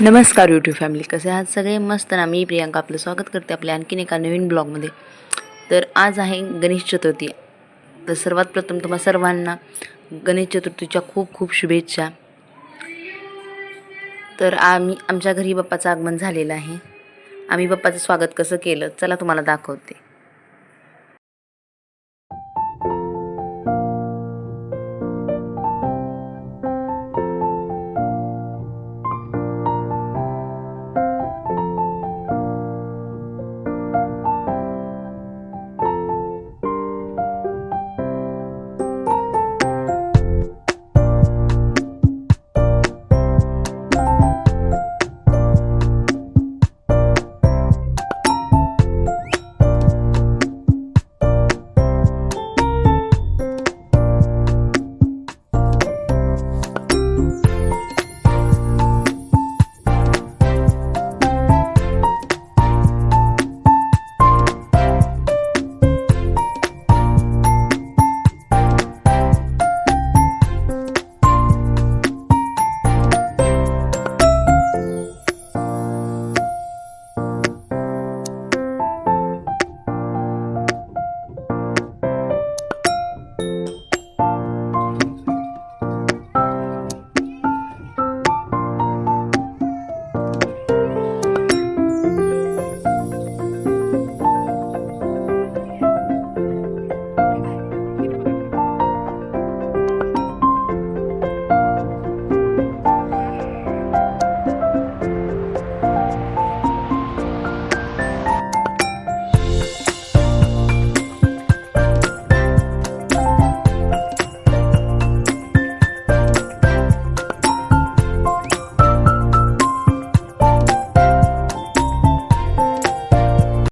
नमस्कार YouTube family कसे आहात सगळे? मस्त ना मी प्रियांका आपलं स्वागत करते आपल्या आणखीन एका नवीन ब्लॉगमध्ये. तर आज आहे गणेश चतुर्थी. तर सर्वात प्रथम तुम्हा सर्वांना गणेश चतुर्थीच्या खूप खूप शुभेच्छा. तर आम्ही आमच्या घरी बाप्पाचं आगमन झालेलं आहे. आम्ही बाप्पाचं स्वागत कसं केलं चला तुम्हाला दाखवते.